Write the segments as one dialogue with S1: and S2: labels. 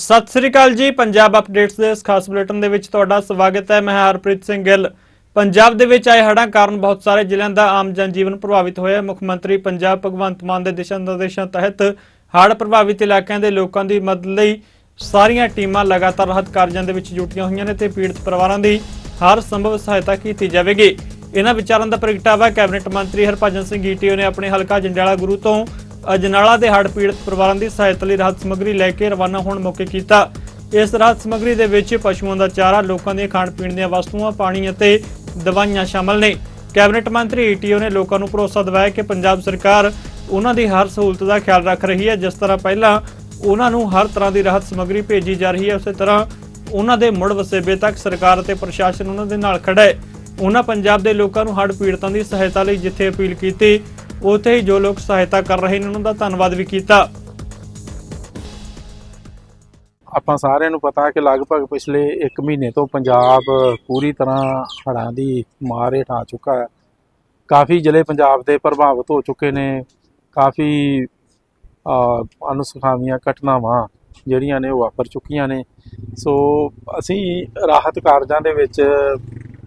S1: ਸਤਿ ਸ੍ਰੀ ਅਕਾਲ ਜੀ, ਪੰਜਾਬ ਅਪਡੇਟਸ ਦੇ ਇਸ ਖਾਸ ਬੁਲੇਟਿਨ ਦੇ ਵਿੱਚ ਤੁਹਾਡਾ ਸਵਾਗਤ ਹੈ। ਮੈਂ ਹਰਪ੍ਰੀਤ ਸਿੰਘ ਗਿੱਲ। ਪੰਜਾਬ ਦੇ ਵਿੱਚ ਆਏ ਹੜ੍ਹਾਂ ਕਾਰਨ ਬਹੁਤ ਸਾਰੇ ਜ਼ਿਲ੍ਹਿਆਂ ਦਾ ਆਮ ਜਨਜੀਵਨ ਪ੍ਰਭਾਵਿਤ ਹੋਇਆ ਮੁੱਖ ਮੰਤਰੀ ਪੰਜਾਬ ਭਗਵੰਤ ਮਾਨ ਦੇ ਦਿਸ਼ਾ ਨਿਰਦੇਸ਼ਾਂ ਤਹਿਤ ਹੜ੍ਹ ਪ੍ਰਭਾਵਿਤ ਇਲਾਕਿਆਂ ਦੇ ਲੋਕਾਂ ਦੀ ਮਦਦ ਲਈ ਸਾਰੀਆਂ ਟੀਮਾਂ ਲਗਾਤਾਰ ਰਾਹਤ ਕਾਰਜਾਂ ਦੇ ਵਿੱਚ ਜੁਟੀਆਂ ਹੋਈਆਂ ਨੇ ਤੇ ਪੀੜਤ ਪਰਿਵਾਰਾਂ ਦੀ ਹਰ ਸੰਭਵ ਸਹਾਇਤਾ ਕੀਤੀ ਜਾਵੇਗੀ। ਇਹਨਾਂ ਵਿਚਾਰਾਂ ਦਾ ਪ੍ਰਗਟਾਵਾ ਕੈਬਨਿਟ ਮੰਤਰੀ ਹਰਭਜਨ ਸਿੰਘ ਈਟੀਓ ਨੇ ਆਪਣੇ ਹਲਕਾ ਜੰਡਿਆਲਾ ਗੁਰੂ ਤੋਂ ਅਜਨਾਲਾ ਦੇ ਹੜ੍ਹ ਪੀੜਤ ਪਰਿਵਾਰਾਂ ਦੀ ਸਹਾਇਤਾ ਲਈ ਰਾਹਤ ਸਮੱਗਰੀ ਲੈ ਕੇ ਰਵਾਨਾ ਹੋਣ ਮੌਕੇ ਕੀਤਾ। ਇਸ ਰਾਹਤ ਸਮੱਗਰੀ ਦੇ ਵਿੱਚ ਪਸ਼ੂਆਂ ਦਾ ਚਾਰਾ, ਲੋਕਾਂ ਦੀਆਂ ਖਾਣ ਪੀਣ ਦੀਆਂ ਵਸਤੂਆਂ, ਪਾਣੀ ਅਤੇ ਦਵਾਈਆਂ ਸ਼ਾਮਲ ਨੇ। ਕੈਬਨਿਟ ਮੰਤਰੀ ਈਟੀਓ ਨੇ ਲੋਕਾਂ ਨੂੰ ਭਰੋਸਾ ਦਿਵਾਇਆ ਕਿ ਪੰਜਾਬ ਸਰਕਾਰ ਉਹਨਾਂ ਦੀ ਹਰ ਸਹੂਲਤ ਦਾ ਖਿਆਲ ਰੱਖ ਰਹੀ ਹੈ। ਜਿਸ ਤਰ੍ਹਾਂ ਪਹਿਲਾਂ ਉਹਨਾਂ ਨੂੰ ਹਰ ਤਰ੍ਹਾਂ ਦੀ ਰਾਹਤ ਸਮੱਗਰੀ ਭੇਜੀ ਜਾ ਰਹੀ ਹੈ, ਉਸੇ ਤਰ੍ਹਾਂ ਉਹਨਾਂ ਦੇ ਮੁੜ ਵਸੇਬੇ ਤੱਕ ਸਰਕਾਰ ਅਤੇ ਪ੍ਰਸ਼ਾਸਨ ਉਹਨਾਂ ਦੇ ਨਾਲ ਖੜਾ ਹੈ। ਉਹਨਾਂ ਪੰਜਾਬ ਦੇ ਲੋਕਾਂ ਨੂੰ ਹੜ੍ਹ ਪੀੜਤਾਂ ਦੀ ਸਹਾਇਤਾ ਲਈ ਜਿੱਥੇ ਅਪੀਲ ਕੀਤੀ ਉੱਥੇ ਹੀ ਜੋ ਲੋਕ ਸਹਾਇਤਾ ਕਰ ਰਹੇ ਨੇ ਉਹਨਾਂ ਦਾ ਧੰਨਵਾਦ ਵੀ ਕੀਤਾ।
S2: ਆਪਾਂ ਸਾਰਿਆਂ ਨੂੰ ਪਤਾ ਕਿ ਲਗਭਗ ਪਿਛਲੇ 1 ਮਹੀਨੇ ਤੋਂ ਪੰਜਾਬ ਪੂਰੀ ਤਰ੍ਹਾਂ ਹੜ੍ਹਾਂ ਦੀ ਮਾਰ ਹੇਠ ਆ ਚੁੱਕਾ ਹੈ। ਕਾਫੀ ਜ਼ਿਲ੍ਹੇ ਪੰਜਾਬ ਦੇ ਪ੍ਰਭਾਵਿਤ ਹੋ ਚੁੱਕੇ ਨੇ। ਕਾਫੀ ਅ, ਅਨੁਸੁਖਾਵੀਆਂ ਘਟਨਾਵਾਂ ਜਿਹੜੀਆਂ ਨੇ ਉਹ ਵਾਪਰ ਚੁੱਕੀਆਂ ਨੇ। ਸੋ ਅਸੀਂ ਰਾਹਤ ਕਾਰਜਾਂ ਦੇ ਵਿੱਚ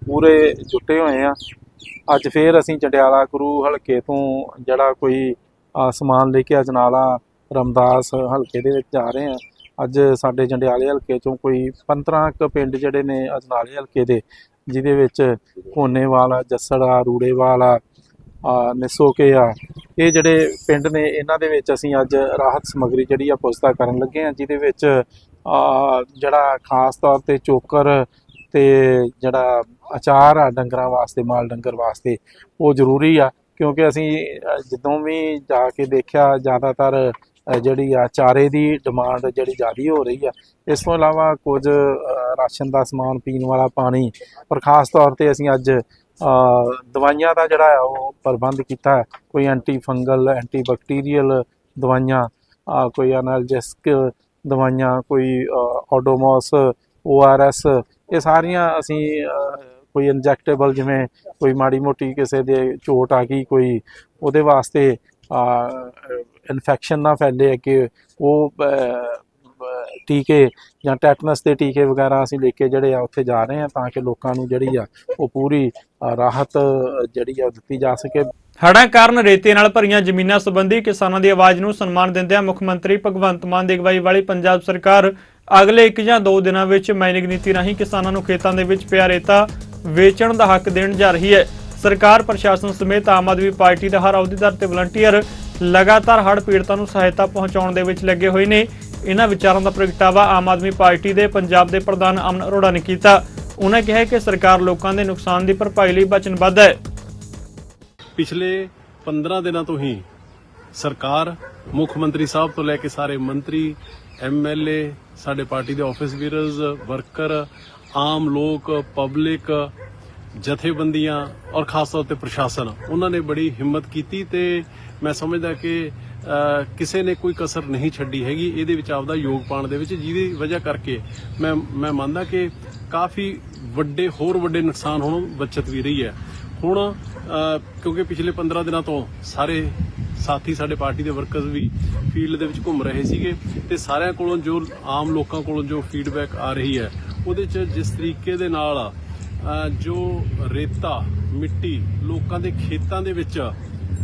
S2: ਪੂਰੇ ਜੁਟੇ ਹੋਏ ਆ ਅੱਜ ਫੇਰ ਅਸੀਂ ਜੰਡਿਆਲਾ ਗੁਰੂ ਹਲਕੇ ਤੋਂ ਜਿਹੜਾ ਕੋਈ ਸਮਾਨ ਲੈ ਕੇ ਅਜਨਾਲਾ ਰਮਦਾਸ ਹਲਕੇ ਦੇ ਵਿੱਚ ਜਾ ਰਹੇ ਆ ਅੱਜ ਸਾਡੇ ਜੰਡਿਆਲੇ ਹਲਕੇ ਚੋਂ ਕੋਈ 15 ਕੁ ਪਿੰਡ ਜਿਹੜੇ ਨੇ ਅਜਨਾਲੇ ਹਲਕੇ ਦੇ ਜਿਹਦੇ ਵਿੱਚ ਕੋਨੇਵਾਲ ਆ ਜੱਸੜ ਆ ਰੂੜੇਵਾਲ ਆ, ਨਿਸੋਕੇ ਆ ਇਹ ਜਿਹੜੇ ਪਿੰਡ ਨੇ ਇਹਨਾਂ ਦੇ ਵਿੱਚ ਅਸੀਂ ਅੱਜ ਰਾਹਤ ਸਮੱਗਰੀ ਜਿਹੜੀ ਆ ਪੁਸਤਾ ਕਰਨ ਲੱਗੇ ਆ ਜਿਹਦੇ ਵਿੱਚ ਜਿਹੜਾ ਖਾਸ ਤੌਰ ਤੇ ਚੋਕਰ ਤੇ ਜਿਹੜਾ ਅਚਾਰ ਆ ਡੰਗਰਾਂ ਵਾਸਤੇ, ਮਾਲ ਡੰਗਰ ਵਾਸਤੇ, ਉਹ ਜ਼ਰੂਰੀ ਆ, ਕਿਉਂਕਿ ਅਸੀਂ ਜਦੋਂ ਵੀ ਜਾ ਕੇ ਦੇਖਿਆ, ਜ਼ਿਆਦਾਤਰ ਜਿਹੜੀ ਆ ਚਾਰੇ ਦੀ ਡਿਮਾਂਡ ਜਿਹੜੀ ਜ਼ਿਆਦੀ ਹੋ ਰਹੀ ਆ, ਇਸ ਤੋਂ ਇਲਾਵਾ ਕੁਝ ਰਾਸ਼ਨ ਦਾ ਸਮਾਨ ਪੀਣ ਵਾਲਾ ਪਾਣੀ ਪਰ ਖਾਸ ਤੌਰ ਤੇ ਅਸੀਂ ਅੱਜ ਦਵਾਈਆਂ ਦਾ ਜਿਹੜਾ ਆ, ਉਹ ਪ੍ਰਬੰਧ ਕੀਤਾ, ਕੋਈ ਐਂਟੀ ਫੰਗਲ ਐਂਟੀ ਬੈਕਟੀਰੀਅਲ ਦਵਾਈਆਂ, ਕੋਈ ਐਨਾਲਜੈਸਿਕ ਦਵਾਈਆਂ ਕੋਈ ਓਡੋਮੋਸ ਓਆਰਐਸ ਇਹ ਸਾਰੀਆਂ ਅਸੀਂ ਕੋਈ ਇੰਜੈਕਟੇਬਲ ਜਿਵੇਂ ਕੋਈ ਮਾੜੀ ਮੋਟੀ ਕਿਸੇ ਦੇ ਚੋਟ ਆ ਗਈ, ਕੋਈ ਉਹਦੇ ਵਾਸਤੇ ਇਨਫੈਕਸ਼ਨ ਨਾ ਫੈਲੇ ਕਿ ਉਹ ਟੀਕੇ ਜਾਂ ਟੈਟਨਸ ਦੇ ਟੀਕੇ ਵਗੈਰਾ ਅਸੀਂ ਲੈ ਕੇ ਜਿਹੜੇ ਆ ਉੱਥੇ ਜਾ ਰਹੇ ਆ ਤਾਂ ਕਿ ਲੋਕਾਂ ਨੂੰ ਜਿਹੜੀ ਆ ਉਹ ਪੂਰੀ ਰਾਹਤ ਜਿਹੜੀ ਆ ਉਹ ਦਿੱਤੀ ਜਾ ਸਕੇ।
S1: ਹੜ੍ਹਾਂ ਕਾਰਨ ਰੇਤੇ ਨਾਲ ਭਰੀਆਂ ਜ਼ਮੀਨਾਂ ਸੰਬੰਧੀ ਕਿਸਾਨਾਂ ਦੀ ਆਵਾਜ਼ ਨੂੰ ਸਨਮਾਨ ਦਿੰਦਿਆਂ ਮੁੱਖ ਮੰਤਰੀ ਭਗਵੰਤ ਮਾਨ ਦੀ ਅਗਵਾਈ ਵਾਲੀ ਪੰਜਾਬ ਸਰਕਾਰ ਅਗਲੇ 1 ਜਾਂ 2 ਦਿਨਾਂ ਵਿੱਚ ਮਾਈਨਿੰਗ ਨੀਤੀ ਰਾਹੀਂ ਕਿਸਾਨਾਂ ਨੂੰ ਖੇਤਾਂ ਦੇ ਵਿੱਚ ਪਿਆ ਰੇਤਾ ਵੇਚਣ ਦਾ ਹੱਕ ਦੇਣ ਜਾ ਰਹੀ ਹੈ। ਸਰਕਾਰ, ਪ੍ਰਸ਼ਾਸਨ ਸਮੇਤ ਆਮ ਆਦਮੀ ਪਾਰਟੀ ਦਾ ਹਰ ਅਹੁਦੇਦਾਰ ਤੇ ਵਲੰਟੀਅਰ ਲਗਾਤਾਰ ਹੜ੍ਹ ਪੀੜਤਾਂ ਨੂੰ ਸਹਾਇਤਾ ਪਹੁੰਚਾਉਣ ਦੇ ਵਿੱਚ ਲੱਗੇ ਹੋਏ ਨੇ। ਇਹਨਾਂ ਵਿਚਾਰਾਂ ਦਾ ਪ੍ਰਗਟਾਵਾ ਆਮ ਆਦਮੀ ਪਾਰਟੀ ਦੇ ਪੰਜਾਬ ਦੇ ਪ੍ਰਧਾਨ ਅਮਨ ਅਰੋੜਾ ਨੇ ਕੀਤਾ। ਉਹਨਾਂ ਕਿਹਾ ਕਿ ਸਰਕਾਰ ਲੋਕਾਂ ਦੇ ਨੁਕਸਾਨ ਦੀ ਭਰਪਾਈ ਲਈ ਵਚਨਬੱਧ ਹੈ।
S3: ਪਿਛਲੇ 15 ਦਿਨਾਂ ਤੋਂ ਹੀ ਸਰਕਾਰ ਮੁੱਖ ਮੰਤਰੀ ਸਾਹਿਬ ਤੋਂ ਲੈ ਕੇ ਸਾਰੇ ਮੰਤਰੀ ਐਮਐਲਏ ਸਾਡੇ ਪਾਰਟੀ ਦੇ ਆਫਿਸ ਵੀਰਰਸ ਵਰਕਰ, ਆਮ ਲੋਕ, ਪਬਲਿਕ, ਜਥੇਬੰਦੀਆਂ ਔਰ ਖਾਸ ਤੌਰ ਤੇ ਪ੍ਰਸ਼ਾਸਨ, ਉਹਨਾਂ ਨੇ ਬੜੀ ਹਿੰਮਤ ਕੀਤੀ ਤੇ ਮੈਂ ਸਮਝਦਾ ਕਿ ਕਿਸੇ ਨੇ ਕੋਈ ਕਸਰ ਨਹੀਂ ਛੱਡੀ ਹੈਗੀ, ਇਹਦੇ ਵਿੱਚ ਆਪਦਾ ਯੋਗ ਪਾਉਣ ਦੇ ਵਿੱਚ, ਜਿਹਦੀ ਵਜ੍ਹਾ ਕਰਕੇ ਮੈਂ ਮੈਂ ਮੰਨਦਾ ਕਿ ਕਾਫੀ ਵੱਡੇ, ਹੋਰ ਵੱਡੇ ਨੁਕਸਾਨ ਹੁਣ ਬਚਤ ਵੀ ਰਹੀ ਹੈ। ਹੁਣ ਕਿਉਂਕਿ ਪਿਛਲੇ 15 ਦਿਨਾਂ ਤੋਂ ਸਾਰੇ ਸਾਥੀ ਸਾਡੇ ਪਾਰਟੀ ਦੇ ਵਰਕਰਸ ਵੀ ਫੀਲਡ ਦੇ ਵਿੱਚ ਘੁੰਮ ਰਹੇ ਸੀਗੇ ਤੇ ਸਾਰਿਆਂ ਕੋਲੋਂ ਜੋ ਆਮ ਲੋਕਾਂ ਕੋਲੋਂ ਜੋ ਫੀਡਬੈਕ ਆ ਰਹੀ ਹੈ ਉਹਦੇ 'ਚ ਜਿਸ ਤਰੀਕੇ ਦੇ ਨਾਲ ਜੋ ਰੇਤਾ ਮਿੱਟੀ ਲੋਕਾਂ ਦੇ ਖੇਤਾਂ ਦੇ ਵਿੱਚ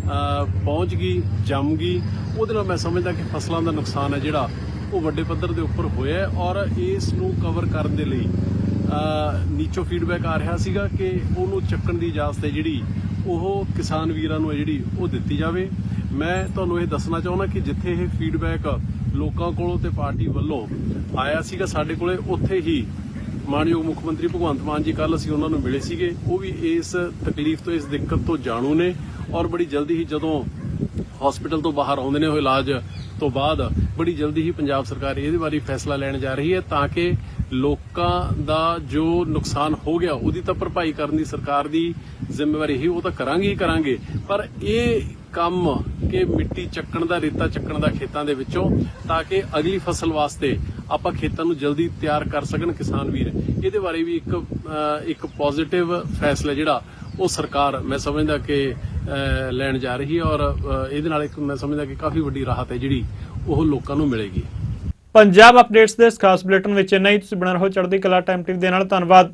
S3: ਪਹੁੰਚ ਗਈ ਜੰਮ ਗਈ ਉਹਦੇ ਨਾਲ ਮੈਂ ਸਮਝਦਾ ਕਿ ਫਸਲਾਂ ਦਾ ਨੁਕਸਾਨ ਹੈ ਜਿਹੜਾ ਉਹ ਵੱਡੇ ਪੱਧਰ ਦੇ ਉੱਪਰ ਹੋਇਆ ਔਰ ਇਸ ਨੂੰ ਕਵਰ ਕਰਨ ਦੇ ਲਈ ਅ, ਨੀਚੋਂ ਫੀਡਬੈਕ ਆ ਰਿਹਾ ਸੀਗਾ ਕਿ ਉਹਨੂੰ ਚੱਕਣ ਦੀ ਇਜਾਜ਼ਤ ਹੈ ਜਿਹੜੀ ਉਹ ਕਿਸਾਨ ਵੀਰਾਂ ਨੂੰ ਜਿਹੜੀ ਉਹ ਦਿੱਤੀ ਜਾਵੇ। ਮੈਂ ਤੁਹਾਨੂੰ ਇਹ ਦੱਸਣਾ ਚਾਹੁੰਦਾ ਕਿ ਜਿੱਥੇ ਇਹ ਫੀਡਬੈਕ ਲੋਕਾਂ ਕੋਲੋਂ ਤੇ ਪਾਰਟੀ ਵੱਲੋਂ ਆਇਆ ਸੀਗਾ, ਸਾਡੇ ਕੋਲੇ ਉੱਥੇ ਹੀ ਮਾਨਯੋਗ ਮੁੱਖ ਮੰਤਰੀ ਭਗਵੰਤ ਮਾਨ ਜੀ ਕੱਲ ਅਸੀਂ ਉਹਨਾਂ ਨੂੰ ਮਿਲੇ ਸੀਗੇ। ਉਹ ਵੀ ਇਸ ਤਕਲੀਫ ਤੋਂ, ਇਸ ਦਿੱਕਤ ਤੋਂ ਜਾਣੂ ਨੇ ਔਰ ਬੜੀ ਜਲਦੀ ਹੀ ਜਦੋਂ ਹਸਪੀਟਲ ਤੋਂ ਬਾਹਰ ਆਉਂਦੇ ਨੇ ਉਹ ਇਲਾਜ ਤੋਂ ਬਾਅਦ ਬੜੀ ਜਲਦੀ ਹੀ ਪੰਜਾਬ ਸਰਕਾਰ ਇਹਦੇ ਬਾਰੇ ਫੈਸਲਾ ਲੈਣ ਜਾ ਰਹੀ ਹੈ ਤਾਂ ਕਿ ਲੋਕਾਂ ਦਾ ਜੋ ਨੁਕਸਾਨ ਹੋ ਗਿਆ ਉਹਦੀ ਤਾਂ ਭਰਪਾਈ ਕਰਨ ਦੀ ਸਰਕਾਰ ਦੀ ਜ਼ਿੰਮੇਵਾਰੀ ਹੀ ਉਹ ਤਾਂ ਕਰਾਂਗੇ ਹੀ ਕਰਾਂਗੇ। ਪਰ ਇਹ ਕੰਮ ਕਿ ਮਿੱਟੀ ਚੱਕਣ ਦਾ ਰੇਤਾ ਚੱਕਣ ਦਾ ਖੇਤਾਂ ਦੇ ਵਿੱਚੋਂ ਤਾਂ ਕਿ ਅਗਲੀ ਫਸਲ ਵਾਸਤੇ ਆਪਾਂ ਖੇਤਾਂ ਨੂੰ ਜਲਦੀ ਤਿਆਰ ਕਰ ਸਕਣ ਕਿਸਾਨ ਵੀਰ। ਇਹਦੇ ਬਾਰੇ ਵੀ ਇੱਕ ਅਹ, ਇੱਕ ਪੋਜ਼ਿਟਿਵ ਫੈਸਲਾ ਜਿਹੜਾ ਉਹ ਸਰਕਾਰ ਮੈਂ ਸਮਝਦਾ ਕਿ ਲੈਣ ਜਾ ਰਹੀ ਹੈ ਔਰ ਇਹਦੇ ਨਾਲ ਇੱਕ ਮੈਂ ਸਮਝਦਾ ਕਿ ਕਾਫੀ ਵੱਡੀ ਰਾਹਤ ਹੈ ਜਿਹੜੀ ਉਹ ਲੋਕਾਂ ਨੂੰ ਮਿਲੇਗੀ।
S1: ਪੰਜਾਬ ਅਪਡੇਟਸ ਦੇ ਇਸ ਖਾਸ ਬੁਲੇਟਿਨ ਵਿੱਚ ਇੰਨਾ ਹੀ। ਤੁਸੀਂ ਬਣਾ ਰਹੋ ਚੜ੍ਹਦੀ ਕਲਾ ਟਾਈਮ ਟੀਵੀ ਦੇ ਨਾਲ। ਧੰਨਵਾਦ।